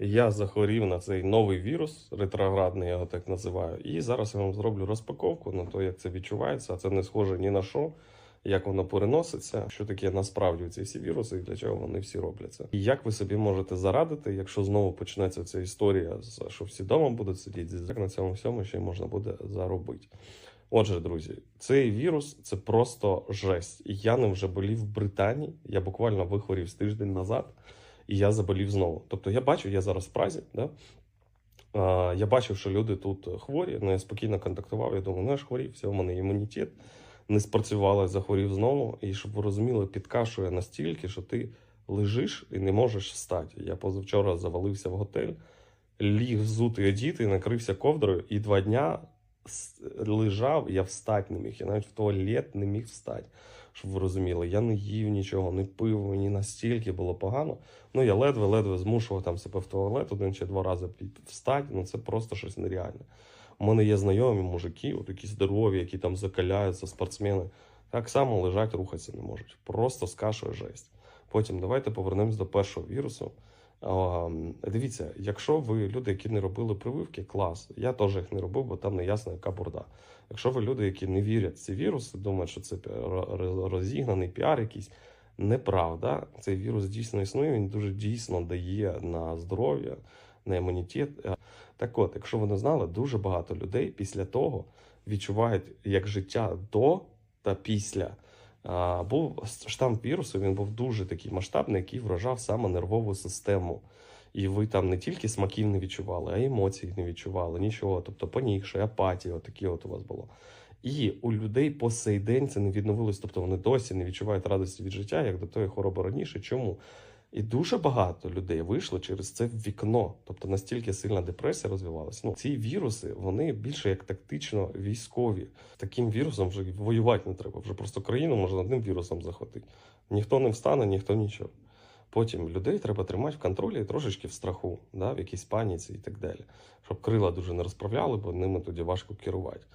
Я захворів на цей новий вірус, ретроградний, я його так називаю. І зараз я вам зроблю розпаковку на те, як це відчувається. А це не схоже ні на що, як воно переноситься, що таке насправді ці всі віруси і для чого вони всі робляться. І як ви собі можете зарадити, якщо знову почнеться ця історія, що всі вдома будуть сидіти, як на цьому всьому ще й можна буде заробити. Отже, друзі, цей вірус це просто жесть. Я ним вже болів в Британії. Я буквально вихворів з тиждень назад, і я заболів знову. Тобто я бачу, я зараз в Празі, да? А, я бачив, що люди тут хворі, ну я спокійно контактував. Я думаю, ну я ж хворів, все, в мене імунітет не спрацювало, захворів знову. І щоб ви розуміли, підкашує настільки, що ти лежиш і не можеш встати. Я позавчора завалився в готель, ліг взутий одіти, накрився ковдрою, і два дня лежав, я встати не міг. Я навіть в туалет не міг встати. Щоб ви розуміли, я не їв нічого, не пив, мені настільки було погано. Ну я ледве-ледве змушував там себе в туалет один чи два рази встати. Ну це просто щось нереальне. У мене є знайомі мужики, от такі здорові, які там закаляються, спортсмени. Так само лежать, рухатися не можуть. Просто скашує жесть. Потім давайте повернемось до першого вірусу. А, дивіться, якщо ви люди, які не робили прививки, клас. Я теж їх не робив, бо там не ясно, яка бурда. Якщо ви люди, які не вірять в ці віруси, думають, що це розігнаний піар якийсь, неправда. Цей вірус дійсно існує, він дуже дійсно дає на здоров'я, на імунітет. Е, Так от, якщо ви не знали, дуже багато людей після того відчувають як життя до та після. Був штам вірусу, він був дуже такий масштабний, який вражав саме нервову систему. І ви там не тільки смаків не відчували, а й емоцій не відчували, нічого. Тобто понігше, апатія, отакі от у вас було. І у людей по сей день це не відновилось, тобто вони досі не відчувають радості від життя, як до тої хвороби раніше. Чому? І дуже багато людей вийшло через це вікно, тобто настільки сильна депресія розвивалася. Ну ці віруси вони більше як тактично військові. Таким вірусом вже воювати не треба. Вже просто країну можна одним вірусом захватити. Ніхто не встане, ніхто нічого. Потім людей треба тримати в контролі і трошечки в страху, да, в якійсь паніці і так далі. Щоб крила дуже не розправляли, бо ними тоді важко керувати.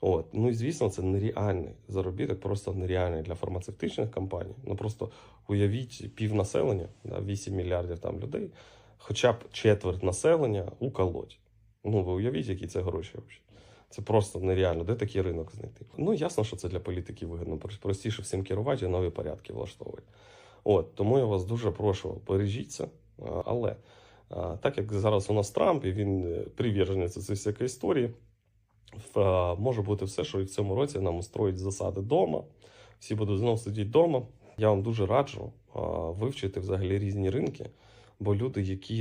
От. Ну і звісно, це нереальний заробіток, просто нереальний для фармацевтичних компаній. Ну просто уявіть пів населення, да, 8 мільярдів там людей, хоча б четверть населення уколоть. Ну, ви уявіть, які це гроші взагалі. Це просто нереально. Де такий ринок знайти? Ну, ясно, що це для політиків вигідно. Простіше всім керувати і нові порядки влаштовувати. От, тому я вас дуже прошу, бережіться. Але так як зараз у нас Трамп, і він е, приверженець цієї всякої історії, може бути все, що і в цьому році нам устроїть засади вдома. Всі будуть знову сидіти вдома. Я вам дуже раджу вивчити взагалі різні ринки, бо люди, які